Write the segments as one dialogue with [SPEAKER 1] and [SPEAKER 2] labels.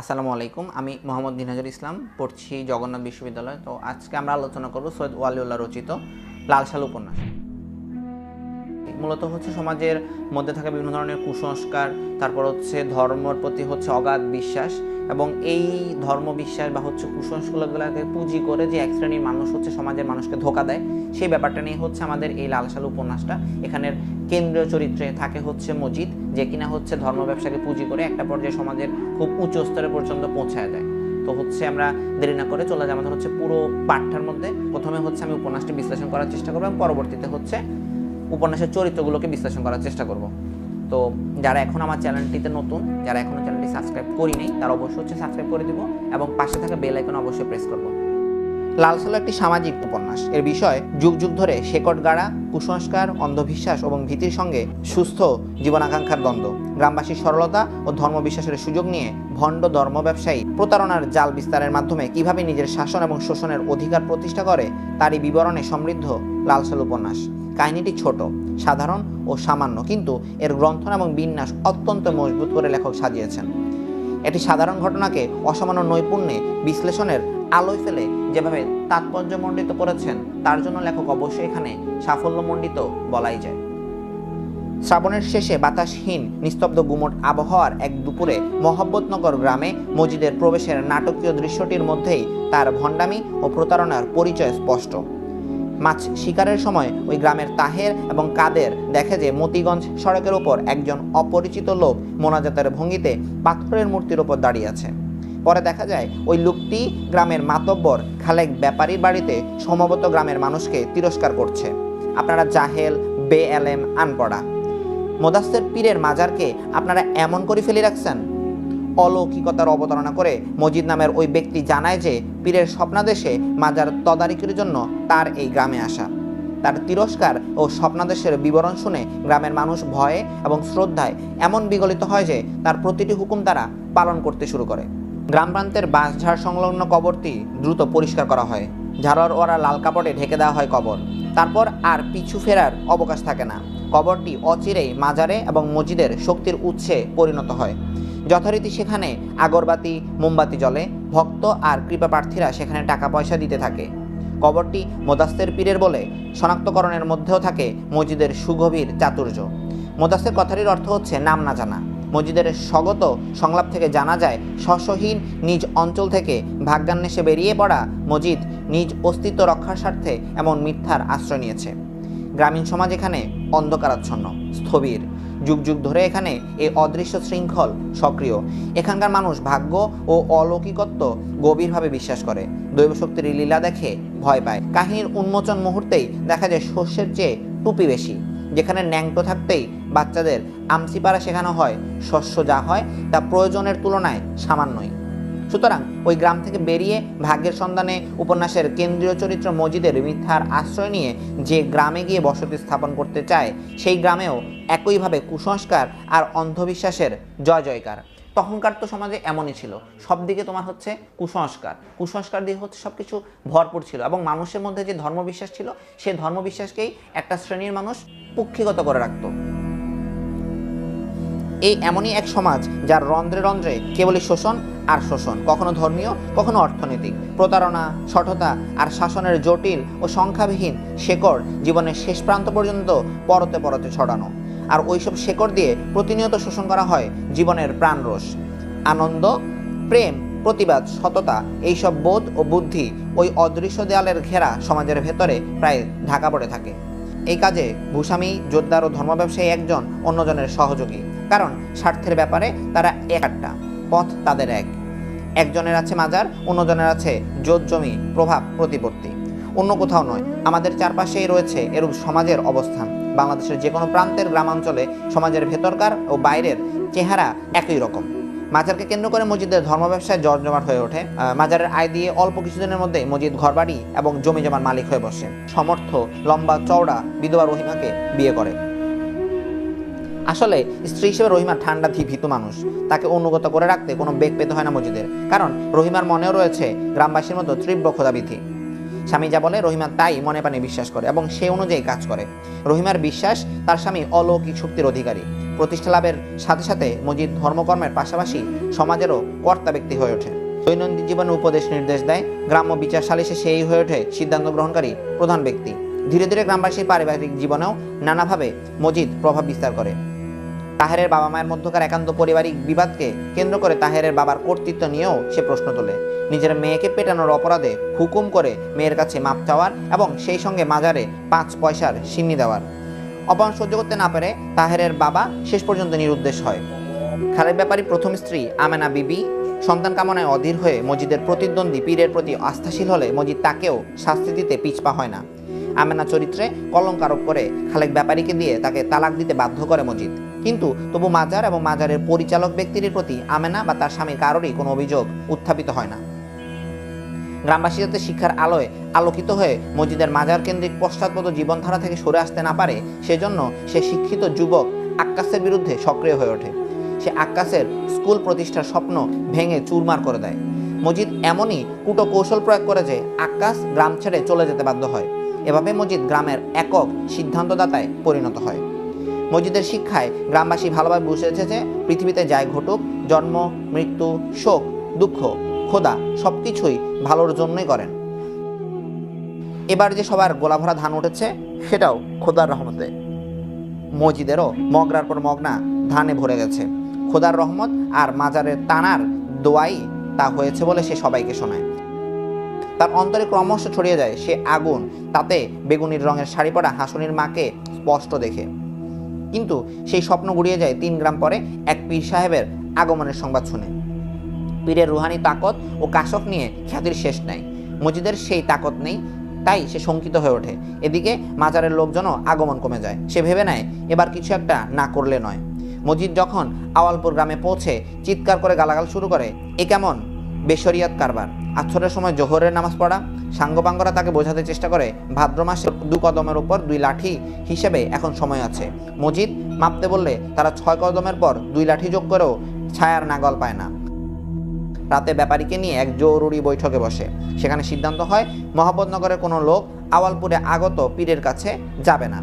[SPEAKER 1] আসসালামু আলাইকুম, আমি মোহাম্মদ দিনাজুল ইসলাম, পড়ছি জগন্নাথ বিশ্ববিদ্যালয়। তো আজকে আমরা আলোচনা করব সৈয়দ ওয়ালিউল্লাহ রচিত লালশাল উপন্যাস। মূলত হচ্ছে সমাজের মধ্যে থাকা বিভিন্ন ধরনের কুসংস্কার, তারপর হচ্ছে ধর্মর প্রতি হচ্ছে অগাধ বিশ্বাস এবং এই ধর্ম বিশ্বাস বা হচ্ছে কুসংস্কারগুলোকে পুঁজি করে যে এক শ্রেণির মানুষ হচ্ছে সমাজের মানুষকে ধোকা দেয়, সেই ব্যাপারটা নিয়ে হচ্ছে আমাদের এই লালসাল উপন্যাসটা এখানের কেন্দ্রীয় চরিত্রে থাকে হচ্ছে মজিদ, যে কিনা হচ্ছে ধর্ম ব্যবসাকে পুঁজি করে একটা পর্যায়ে সমাজের খুব উচ্চ স্তরে পর্যন্ত পৌঁছায় দেয়। তো হচ্ছে আমরা দেরি না করে চলে যাই আমাদের হচ্ছে পুরো পাঠটার মধ্যে। প্রথমে হচ্ছে আমি উপন্যাসটি বিশ্লেষণ করার চেষ্টা করব এবং পরবর্তীতে হচ্ছে উপন্যাসের চরিত্রগুলোকে বিশ্লেষণ করার চেষ্টা করব। তো যারা এখন আমার চ্যানেলটিতে নতুন, যারা এখনও চ্যানেলটি সাবস্ক্রাইব করি নাই তারা অবশ্যই হচ্ছে সাবস্ক্রাইব করে দিব এবং পাশে থাকা বেল আইকন অবশ্যই প্রেস করব। লালসাল একটি সামাজিক উপন্যাস। এর বিষয়, যুগ যুগ ধরে শেকট গাড়া, কুসংস্কার, অন্ধবিশ্বাস এবং ভীতির সঙ্গে সুস্থ জীবন আকাঙ্ক্ষার দ্বন্দ্ব। গ্রামবাসীর সরলতা ও ধর্মবিশ্বাসের সুযোগ নিয়ে ভণ্ড ধর্ম ব্যবসায়ী প্রতারণার জাল বিস্তারের মাধ্যমে কীভাবে নিজের শাসন এবং শোষণের অধিকার প্রতিষ্ঠা করে, তারই বিবরণে সমৃদ্ধ লালসাল উপন্যাস। কাহিনীটি ছোট, সাধারণ ও সামান্য, কিন্তু এর গ্রন্থন এবং বিন্যাস অত্যন্ত মজবুত করে লেখক সাজিয়েছেন। এটি সাধারণ ঘটনাকে অসামান্য নৈপুণ্যে বিশ্লেষণের আলোয় ফেলে, যেভাবে তাৎপর্যমণ্ডিত করেছেন, তার জন্য লেখক অবশ্যই এখানে সাফল্যমণ্ডিত বলাই যায়। শ্রাবণের শেষে বাতাসহীন, নিস্তব্ধ গুমট আবহাওয়ার এক দুপুরে মহব্বতনগর গ্রামে মজিদের প্রবেশের নাটকীয় দৃশ্যটির মধ্যেই তার ভণ্ডামি ও প্রতারণার পরিচয় স্পষ্ট। মাছ শিকারের সময় ওই গ্রামের তাহের এবং কাদের দেখে যে মতিগঞ্জ সড়কের ওপর একজন অপরিচিত লোক মোনাজাতের ভঙ্গিতে পাথরের মূর্তির ওপর দাঁড়িয়ে আছে। পরে দেখা যায় ওই লোকটি গ্রামের মাতব্বর খালেক ব্যাপারীর বাড়িতে সমবত গ্রামের মানুষকে তিরস্কার করছে। আপনারা জাহেল বে এলেম আনপড়া। মোদাস্তের পীরের মাজারকে আপনারা এমন করে ফেলে রাখছেন? অলৌকিকতার অবতারণা করে মজিদ নামের ওই ব্যক্তি জানায় যে পীরের স্বপ্নাদেশে মাজার তদারকির জন্য তার এই গ্রামে আসা। তার তিরস্কার ও স্বপ্নাদেশের বিবরণ শুনে গ্রামের মানুষ ভয়ে এবং শ্রদ্ধায় এমন বিগলিত হয় যে তার প্রতিটি হুকুম তারা পালন করতে শুরু করে। গ্রাম প্রান্তের বাঁশঝাড় সংলগ্ন কবরটি দ্রুত পরিষ্কার করা হয়। ঝাড়র ওরা লাল কাপড়ে ঢেকে দেওয়া হয় কবর। তারপর আর পিছু ফেরার অবকাশ থাকে না। কবরটি অচিরেই মাজারে এবং মসজিদের শক্তির উৎসে পরিণত হয়। যথারীতি সেখানে আগরবাতি, মোমবাতি জ্বলে, ভক্ত আর কৃপা প্রার্থীরা সেখানে টাকা পয়সা দিতে থাকে। কবরটি মোদাস্তের পীরের বলে শনাক্তকরণের মধ্যেও থাকে মসজিদের সুগভীর চাতুর্য। মোদাস্তের কথাটির অর্থ হচ্ছে নাম না জানা। মসজিদের স্বগত সংলাপ থেকে জানা যায় শস্যহীন নিজ অঞ্চল থেকে ভাগ্যান্বেষে বেরিয়ে পড়া মসজিদ নিজ অস্তিত্ব রক্ষার স্বার্থে এমন মিথ্যার আশ্রয় নিয়েছে। গ্রামীণ সমাজ এখানে অন্ধকারাচ্ছন্ন, স্থবির। যুগ যুগ ধরে এখানে এই অদৃশ্য শৃঙ্খল সক্রিয়। এখানকার মানুষ ভাগ্য ও অলৌকিকত্ব গভীরভাবে বিশ্বাস করে। দৈব শক্তির লীলা দেখে ভয় পায়। কাহিনীর উন্মোচন মুহূর্তেই দেখা যায় শস্যের চেয়ে টুপি বেশি। যেখানে ন্যাংটো থাকতেই বাচ্চাদের আমসিপাড়া শেখানো হয়, শস্য যা হয় তা প্রয়োজনের তুলনায় সামান্যই। সুতরাং ওই গ্রাম থেকে বেরিয়ে ভাগ্যের সন্ধানে উপন্যাসের কেন্দ্রীয় চরিত্র মজিদের মিথ্যার আশ্রয় নিয়ে যে গ্রামে গিয়ে বসতি স্থাপন করতে চায়, সেই গ্রামেও একইভাবে কুসংস্কার আর অন্ধবিশ্বাসের জয় জয়কার। তখনকার তো সমাজে এমনই ছিল। সব দিকে তোমার হচ্ছে কুসংস্কার। কুসংস্কার দিয়ে হচ্ছে সব কিছু ভরপুর ছিল এবং মানুষের মধ্যে যে ধর্মবিশ্বাস ছিল, সেই ধর্মবিশ্বাসকেই একটা শ্রেণির মানুষ পুক্ষিগত করে রাখত। এই এমনই এক সমাজ যার রন্ধ্রে রন্ধ্রে কেবলই শোষণ আর শোষণ, কখনো ধর্মীয়, কখনো অর্থনৈতিক। প্রতারণা সঠতা আর শাসনের জটিল ও সংখ্যাবিহীন শেকড় জীবনের শেষ প্রান্ত পর্যন্ত পরতে পরতে ছড়ানো। আর ওইসব শেকড় দিয়ে প্রতিনিয়ত শোষণ করা হয় জীবনের প্রাণরস আনন্দ, প্রেম, প্রতিবাদ, সততা, এইসব বোধ ও বুদ্ধি ওই অদৃশ্য দেয়ালের ঘেরা সমাজের ভেতরে প্রায় ঢাকা পড়ে থাকে। এই কাজে ভূস্বামী যোদ্ধার ও ধর্ম ব্যবসায়ী একজন, অন্যজনের সহযোগী। কারণ স্বার্থের ব্যাপারে তারা এক একটা পথ তাদের এক। একজনের আছে মাজার, অন্যজনের আছে জোত জমি, প্রভাব, প্রতিপত্তি। অন্য কোথাও নয়, আমাদের চারপাশেই রয়েছে এরূপ সমাজের অবস্থান। বাংলাদেশের যে কোনো প্রান্তের গ্রামাঞ্চলে সমাজের ভেতরকার ও বাইরের চেহারা একই রকম। মাজারকে কেন্দ্র করে মসজিদের ধর্ম ব্যবসায় জর্জমাট হয়ে ওঠে। মাজারের আয় দিয়ে অল্প কিছুদিনের মধ্যে মসজিদ, ঘরবাড়ি এবং জমি জমার মালিক হয়ে বসে। সমর্থ, লম্বা চওড়া বিধবা রহিমাকে বিয়ে করে। আসলে স্ত্রী হিসেবে রহিমা ঠান্ডা ভীতু মানুষ। তাকে অনুগত করে রাখতে কোনো বেগ পেতে হয় না মসজিদের কারণ রহিমার মনেও রয়েছে গ্রামবাসীর মতো তীব্র ক্ষোধাবিধি স্বামী যা বলে, রহিমা তাই মনে প্রাণে বিশ্বাস করে এবং সে অনুযায়ী কাজ করে। রহিমার বিশ্বাস তার স্বামী অলৌকিক শক্তির অধিকারী। প্রতিষ্ঠা লাভের সাথে সাথে মজিদ ধর্মকর্মের পাশাপাশি সমাজেরও কর্তা ব্যক্তি হয়ে ওঠে। দৈনন্দিন জীবনে উপদেশ নির্দেশ দেয়, গ্রাম্য বিচার সালিশে সেই হয়ে ওঠে সিদ্ধান্ত গ্রহণকারী প্রধান ব্যক্তি। ধীরে ধীরে গ্রামবাসীর পারিবারিক জীবনেও নানাভাবে মজিদ প্রভাব বিস্তার করে। তাহেরের বাবা মায়ের মধ্যকার একান্ত পারিবারিক বিবাদকে কেন্দ্র করে তাহেরের বাবার কর্তৃত্ব নিয়েও সে প্রশ্ন তোলে। নিজের মেয়েকে পেটানোর অপরাধে হুকুম করে মেয়ের কাছে মাপ চাওয়ার এবং সেই সঙ্গে মাজারে পাঁচ পয়সার সিন্নি দেওয়ার। অপমান সহ্য করতে না পেরে তাহেরের বাবা শেষ পর্যন্ত নিরুদ্দেশ হয়। খালেদ ব্যাপারী প্রথম স্ত্রী আমেনা বিবি সন্তান কামনায় অধীর হয়ে মজিদের প্রতিদ্বন্দ্বী পীরের প্রতি আস্থাশীল হলে মজিদ তাকেও শাস্তি দিতে পিছপা হয় না। আমেনা চরিত্রে কলঙ্ক আরোপ করে খালেক ব্যাপারীকে দিয়ে তাকে তালাক দিতে বাধ্য করে মজিদ। কিন্তু তবু মাজার এবং মাজারের পরিচালক ব্যক্তির প্রতি আমেনা বা তার স্বামীর কারোরই কোনো অভিযোগ উত্থাপিত হয় না। গ্রামবাসী যাতে শিক্ষার আলোয় আলোকিত হয়ে মসজিদের মাজার কেন্দ্রিক পশ্চাৎপদ জীবনধারা থেকে সরে আসতে না পারে, সেজন্য সে শিক্ষিত যুবক আক্কাসের বিরুদ্ধে সক্রিয় হয়ে ওঠে। সে আক্কাসের স্কুল প্রতিষ্ঠার স্বপ্ন ভেঙে চুরমার করে দেয়। মজিদ এমনই কুটো কৌশল প্রয়োগ করে যে আক্কাস গ্রাম ছেড়ে চলে যেতে বাধ্য হয়। এভাবে মজিদ গ্রামের একক সিদ্ধান্তদাতায় পরিণত হয়। মসজিদের শিক্ষায় গ্রামবাসী ভালোভাবে বুঝেছে যে পৃথিবীতে যায় ঘটুক, জন্ম, মৃত্যু, শোক, দুঃখ খোদা সব কিছুই ভালোর জন্যই করেন। এবার যে সবার গোলাভরা ধান উঠেছে, সেটাও খোদার রহমতে। মসজিদেরও মগরার পর মগনা ধানে ভরে গেছে। খোদার রহমত আর মাজারের তানার দোয়াই তা হয়েছে বলে সে সবাইকে শোনায়। তার অন্তরে ক্রমশ ছড়িয়ে যায় সে আগুন, তাতে বেগুনির রঙের শাড়ি পরা হাসনির মাকে স্পষ্ট দেখে। কিন্তু সেই স্বপ্ন গুড়িয়ে যায় তিন গ্রাম পরে এক পীর সাহেবের আগমনের সংবাদ শুনে। পীরের রুহানি তাকত ও কাশক নিয়ে খ্যাতির শেষ নাই। মজিদের সেই তাকত নেই, তাই সে শঙ্কিত হয়ে ওঠে। এদিকে মাজারের লোকজনও আগমন কমে যায়। সে ভেবে নেয়, এবার কিছু একটা না করলে নয়। মজিদ যখন আওয়ালপুর গ্রামে পৌঁছে চিৎকার করে গালাগাল শুরু করে, এ কেমন? বেশরিয়াত কারবার। আছরের সময় জোহরের নামাজ পড়া সাঙ্গপাঙ্গরা তাকে বোঝাতে চেষ্টা করে, ভাদ্র মাসের দু কদমের উপর দুই লাঠি হিসেবে এখন সময় আছে। মজিদ মাপতে বললে, তারা ছয় কদমের পর দুই লাঠি যোগ করেও ছায়ার নাগল পায় না। রাতে ব্যাপারীকে নিয়ে এক জরুরি বৈঠকে বসে। সেখানে সিদ্ধান্ত হয় মোহাম্মদনগরের কোনো লোক আওয়ালপুরে আগত পীরের কাছে যাবে না।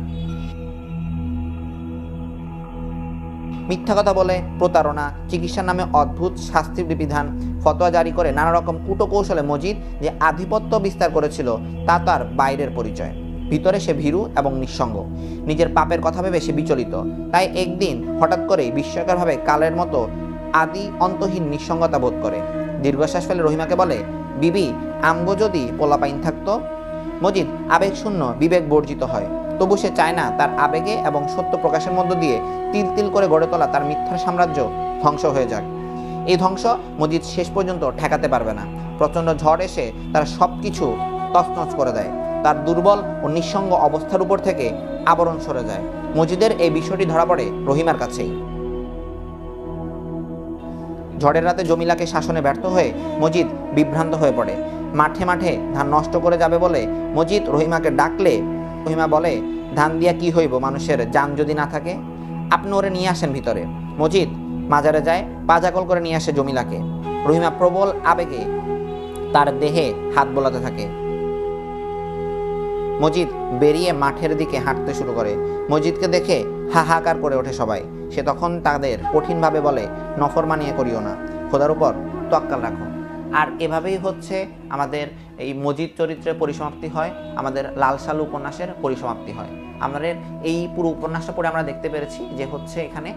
[SPEAKER 1] মিথ্যা কথা বলে, প্রতারণা, চিকিৎসার নামে অদ্ভুত শাস্তির বিধান, ফতোয়া জারি করে নানা রকম কূটকৌশলে মজিদ যে আধিপত্য বিস্তার করেছিল, তা তার বাইরের পরিচয়। ভিতরে সে ভীরু এবং নিঃসঙ্গ। নিজের পাপের কথা ভেবে সে বিচলিত। তাই একদিন হঠাৎ করেই বিস্ময়করভাবে কালের মতো আদি অন্তহীন নিঃসঙ্গতা বোধ করে। দীর্ঘশ্বাস ফেলে রহিমাকে বলে, বিবি, আমগো যদি পোলাপাইন থাকতো? মজিদ আবেগ শূন্য বিবেক বর্জিত হয়। তবু সে চায় না তার আবেগে এবং সত্য প্রকাশের মধ্য দিয়ে তিল তিল করে গড়ে তোলা তার মিথ্যার সাম্রাজ্য ধ্বংস হয়ে যাক। এই ধ্বংস মজিদ শেষ পর্যন্ত ঠেকাতে পারবে না। প্রচণ্ড ঝড় এসে তার সব কিছু তছনছ করে দেয়। তার দুর্বল ও নিঃসঙ্গ অবস্থার উপর থেকে আবরণ সরে যায়। মজিদের এই বিষয়টি ধরা পড়ে রহিমার কাছেই। ঝড়ের রাতে জমিলাকে শাসনে ব্যর্থ হয়ে মজিদ বিভ্রান্ত হয়ে পড়ে। মাঠে মাঠে ধান নষ্ট করে যাবে বলে মজিদ রহিমাকে ডাকলে রহিমা বলে, ধান দিয়া কি হইব মানুষের? যান যদি না থাকে? আপনি ওরে নিয়ে আসেন ভিতরে। মজিদ মাজারে যায় পাজাকল করে নিয়ে আসে জমিলাকে। রহিমা প্রবল আবেগে তার দেহে হাত বোলাতে থাকে। মজিদ বেরিয়ে মাঠের দিকে হাঁটতে শুরু করে। মজিদকে দেখে হাহাকার করে ওঠে সবাই। সে তখন তাদের কঠিনভাবে বলে নফর মানিয়ে করিও না। খোদার উপর তোয়াক্কাল রাখো। আর এভাবেই হচ্ছে আমাদের এই মজিদ চরিত্রের পরিসমাপ্তি হয়, আমাদের লাল সালু উপন্যাসের পরিসমাপ্তি হয়। আমাদের এই পুরো উপন্যাসটা পড়ে আমরা দেখতে পেরেছি যে হচ্ছে এখানে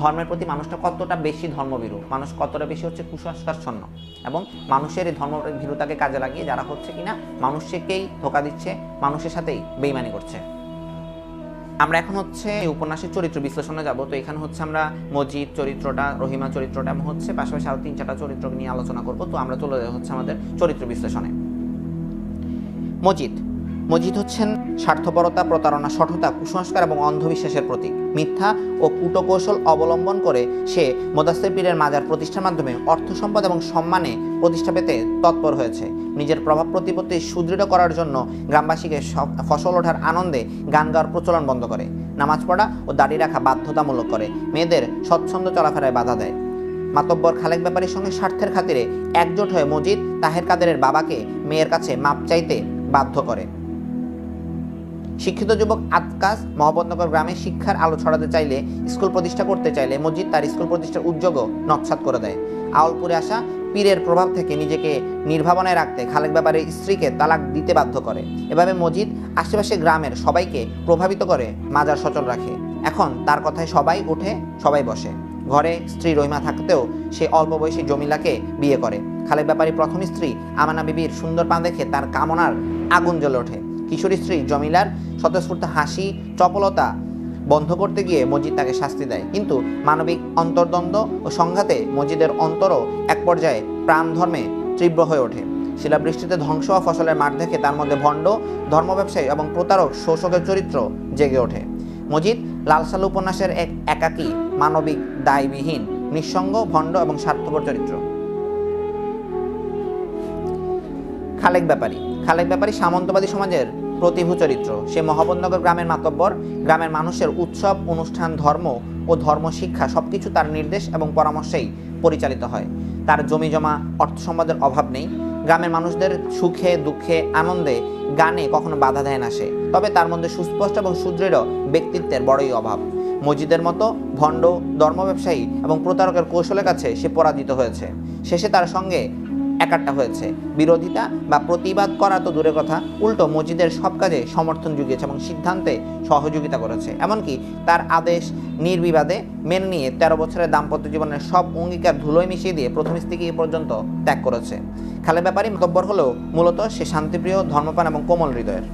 [SPEAKER 1] ধর্মের প্রতি মানুষটা কতটা বেশি ধর্মভীরু, মানুষ কতটা বেশি হচ্ছে কুসংস্কারচ্ছন্ন এবং মানুষের এই ধর্ম ভীরুতাকে কাজে লাগিয়ে যারা হচ্ছে কিনা মানুষকেই ধোকা দিচ্ছে, মানুষের সাথেই বেইমানি করছে। আমরা এখন হচ্ছে উপন্যাসের চরিত্র বিশ্লেষণে যাব। তো এখানে হচ্ছে আমরা মজিদ চরিত্রটা, রহিমা চরিত্রটা এবং হচ্ছে পাশাপাশি আরও তিন চারটা চরিত্র নিয়ে আলোচনা করব। তো আমরা চলে যাই হচ্ছে আমাদের চরিত্র বিশ্লেষণে। মজিদ মজিদ হচ্ছেন স্বার্থপরতা, প্রতারণা, সঠতা, কুসংস্কার এবং অন্ধবিশ্বাসের প্রতীক। মিথ্যা ও কূটকৌশল অবলম্বন করে সে মোদাস্তের পীরের মাজার প্রতিষ্ঠার মাধ্যমে অর্থ সম্পদ এবং সম্মানে প্রতিষ্ঠা পেতে তৎপর হয়েছে। নিজের প্রভাব প্রতিপত্তি সুদৃঢ় করার জন্য গ্রামবাসীকে ফসল ওঠার আনন্দে গান গাওয়ার প্রচলন বন্ধ করে, নামাজ পড়া ও দাড়ি রাখা বাধ্যতামূলক করে, মেয়েদের স্বচ্ছন্দ চলাফেরায় বাধা দেয়। মাতব্বর খালেক ব্যাপারীর সঙ্গে স্বার্থের খাতিরে একজোট হয়ে মজিদ তাহের কাদেরের বাবাকে মেয়ের কাছে মাপ চাইতে বাধ্য করে। শিক্ষিত যুবক আতকাস মহম্মদনগর গ্রামে শিক্ষার আলো ছড়াতে চাইলে, স্কুল প্রতিষ্ঠা করতে চাইলে মসজিদ তার স্কুল প্রতিষ্ঠার উদ্যোগও নৎসাত করে দেয়। আউলপুরে আসা পীরের প্রভাব থেকে নিজেকে নির্ভাবনায় রাখতে খালেক ব্যাপারের স্ত্রীকে তালাক দিতে বাধ্য করে। এভাবে মসজিদ আশেপাশে গ্রামের সবাইকে প্রভাবিত করে, মাজার সচল রাখে। এখন তার কথায় সবাই ওঠে, সবাই বসে। ঘরে স্ত্রী রহিমা থাকতেও সে অল্প বয়সী জমিলাকে বিয়ে করে। খালেক ব্যাপারী প্রথম স্ত্রী আমানা বিবির সুন্দর পা দেখে তার কামনার আগুন জ্বলে ওঠে। কিশোরী স্ত্রী জমিলার স্বতঃস্ফূর্ত হাসি, চপলতা বন্ধ করতে গিয়ে মসজিদ তাকে শাস্তি দেয়। কিন্তু মানবিক অন্তর্দ্বন্দ্ব ও সংঘাতে মসজিদের অন্তরও এক পর্যায়ে প্রাণ ধর্মে তীব্র হয়ে ওঠে। শিলাবৃষ্টিতে ধ্বংস হওয়া ফসলের মাঠ দেখে তার মধ্যে ভণ্ড ধর্ম ব্যবসায়ী এবং প্রতারক শোষকের চরিত্র জেগে ওঠে। মজিদ লালসাল উপন্যাসের এক একাকী, মানবিক দায়বিহীন, নিঃসঙ্গ, ভণ্ড এবং স্বার্থপর চরিত্র। খালেক ব্যাপারী খালেক ব্যাপারী সামন্তবাদী সমাজের প্রতিভূ চরিত্র। সে মহাবন্দনগর গ্রামের মাতব্বর, গ্রামের মানুষের উৎসব, অনুষ্ঠান, ধর্ম ও ধর্ম শিক্ষা সবকিছু তার নির্দেশ এবং পরামর্শেই পরিচালিত হয়। তার জমি জমা, অর্থ সম্পদের অভাব নেই। গ্রামের মানুষদের সুখে, দুঃখে, আনন্দে, গানে কখনো বাধা দেয় না সে। তবে তার মধ্যে সুস্পষ্ট এবং সুদৃঢ় ব্যক্তিত্বের বড়ই অভাব। মসজিদের মতো ভণ্ড ধর্ম ব্যবসায়ী এবং প্রতারকের কৌশলের কাছে সে পরাজিত হয়েছে। শেষে তার সঙ্গে একাট্টা হয়েছে। বিরোধিতা বা প্রতিবাদ করা তো দূরের কথা, উল্টো মসজিদের সব কাজে সমর্থন জুগিয়েছে এবং সিদ্ধান্তে সহযোগিতা করেছে। এমনকি তার আদেশ নির্বিবাদে মেনে নিয়ে তেরো বছরের দাম্পত্য জীবনের সব অঙ্গীকার ধুলোয় মিশিয়ে দিয়ে প্রথম স্ত্রীকে এ পর্যন্ত ত্যাগ করেছে। খালে ব্যাপারী মতব্বর হলেও মূলত সে শান্তিপ্রিয় ধর্মপান এবং কোমল হৃদয়ের।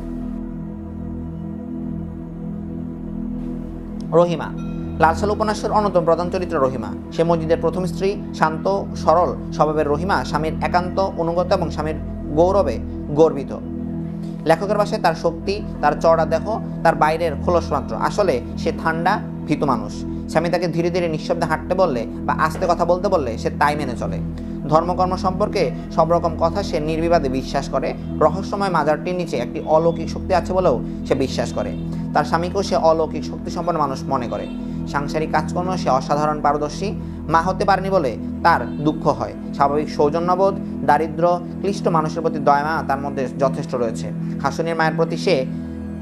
[SPEAKER 1] রহিমা লালসাল উপন্যাসের অন্যতম প্রধান চরিত্র রহিমা। সে মসজিদের প্রথম স্ত্রী, শান্ত, সরল স্বভাবের রহিমা স্বামীর একান্ত, অনুগত এবং স্বামীর গৌরবে গর্বিত। লেখকের ভাষায় তার শক্তি, তার চড়া দেহ, তার বাইরের খোলস মাত্র। আসলে সে ঠান্ডা, ভীতু মানুষ। স্বামী তাকে ধীরে ধীরে নিঃশব্দে হাঁটতে বললে বা আস্তে কথা বলতে বললে সে তাই মেনে চলে। ধর্মকর্ম সম্পর্কে সব রকম কথা সে নির্বিবাদে বিশ্বাস করে। রহস্যময় মাজারটির নিচে একটি অলৌকিক শক্তি আছে বলেও সে বিশ্বাস করে। তার স্বামীকেও সে অলৌকিক শক্তি সম্পন্ন মানুষ মনে করে। সাংসারিক কাজকর্ম, সে অসাধারণ পারদর্শী, মা হতে পারেনি বলে তার দুঃখ হয়। স্বাভাবিক সৌজন্যবোধ, দারিদ্র, ক্লিষ্ট মানুষের প্রতি দয়ামা তার মধ্যে যথেষ্ট রয়েছে। হাসনের মায়ের প্রতি সে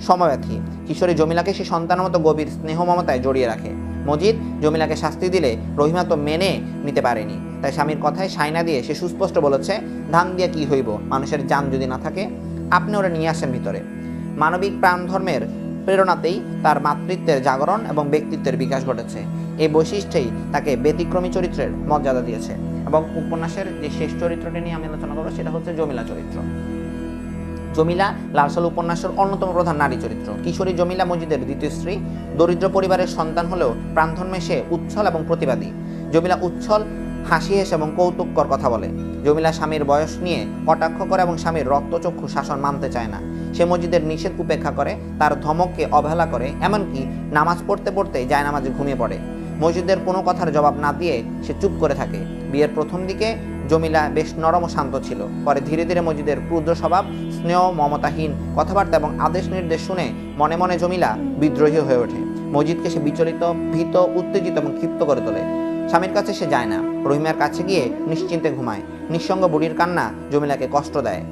[SPEAKER 1] সমব্যথী। কিশোরী জমিলাকে সে সন্তানের মতো গভীর স্নেহ মমতায় জড়িয়ে রাখে। মজিদ জমিলাকে শাস্তি দিলে রহিমা তো মেনে নিতে পারেনি। তাই স্বামীর কথায় সাইনা দিয়ে সে সুস্পষ্ট বলেছে, ধান দিয়ে কি হইব? মানুষের যান যদি না থাকে, আপনি ওরা নিয়ে আসেন ভিতরে। মানবিক প্রাণ ধর্মের প্রেরণাতেই তার মাতৃত্বের জাগরণ এবং ব্যক্তিত্বের বিকাশ ঘটেছে। এই বৈশিষ্ট্যেই তাকে ব্যতিক্রমী চরিত্রের মর্যাদা দিয়েছে এবং উপন্যাসের যে শেষ চরিত্রটি নিয়ে আমি আলোচনা করব, সেটা হচ্ছে জমিলা চরিত্র। জমিলা লালসাল উপন্যাসের অন্যতম প্রধান নারী চরিত্র। কিশোরী জমিলা মজিদের দ্বিতীয় স্ত্রী, দরিদ্র পরিবারের সন্তান হলেও প্রাণধর্মে সে উচ্ছল এবং প্রতিবাদী। জমিলা উচ্ছল, হাসি হেসে এবং কৌতুককর কথা বলে। জমিলা স্বামীর বয়স নিয়ে কটাক্ষ করে এবং স্বামীর রক্তচক্ষু শাসন মানতে চায় না। সে মসজিদের নিষেধ উপেক্ষা করে, তার ধমককে অবহেলা করে, এমনকি নামাজ পড়তে পড়তে যায় নামাজে ঘুমিয়ে পড়ে। মসজিদের কোনো কথার জবাব না দিয়ে সে চুপ করে থাকে। বিয়ের প্রথম দিকে জমিলা বেশ নরম ও শান্ত ছিল। পরে ধীরে ধীরে মসজিদের ক্রুদ্র স্বভাব, স্নেহ, মমতাহীন কথাবার্তা এবং আদেশ নির্দেশ শুনে মনে মনে জমিলা বিদ্রোহী হয়ে ওঠে। মসজিদকে সে বিচলিত, ভীত, উত্তেজিত এবং ক্ষিপ্ত করে তোলে। স্বামীর কাছে সে যায় না। রহিমার কাছে গিয়ে নিশ্চিন্তে ঘুমায়। নিঃসঙ্গ বুড়ির কান্না জমিলাকে কষ্ট দেয়।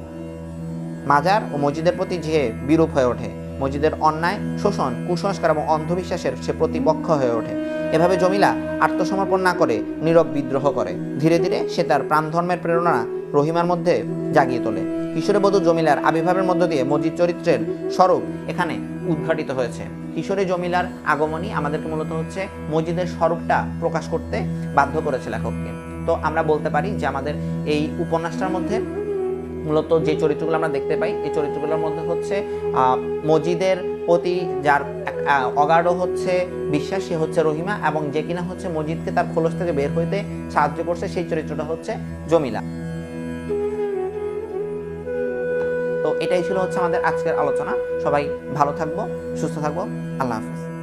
[SPEAKER 1] মাজার ও মসজিদের প্রতি যে বিরূপ হয়ে ওঠে, মসজিদের অন্যায়, শোষণ, কুসংস্কার এবং অন্ধবিশ্বাসের সে প্রতিপক্ষ হয়ে ওঠে। এভাবে জমিলা আত্মসমর্পণ না করে নীরব বিদ্রোহ করে। ধীরে ধীরে সে তার প্রাণধর্মের প্রেরণা রহিমার মধ্যে জাগিয়ে তোলে। কিশোরে বধূ জমিলার আবির্ভাবের মধ্য দিয়ে মসজিদ চরিত্রের স্বরূপ এখানে উদ্ঘাটিত হয়েছে। কিশোরী জমিলার আগমনই আমাদেরকে মূলত হচ্ছে মসজিদের স্বরূপটা প্রকাশ করতে বাধ্য করেছে লেখককে। তো আমরা বলতে পারি যে আমাদের এই উপন্যাসটার মধ্যে মূলত যে চরিত্রগুলো আমরা দেখতে পাই, এই চরিত্রগুলোর মধ্যে হচ্ছে মজিদের প্রতি যার অগাঢ় হচ্ছে বিশ্বাস, সে হচ্ছে রহিমা এবং যে কিনা হচ্ছে মজিদকে তার খোলস থেকে বের হইতে সাহায্য করছে, সেই চরিত্রটা হচ্ছে জমিলা। তো এটাই ছিল হচ্ছে আমাদের আজকের আলোচনা। সবাই ভালো থাকব, সুস্থ থাকব। আল্লাহ হাফিজ।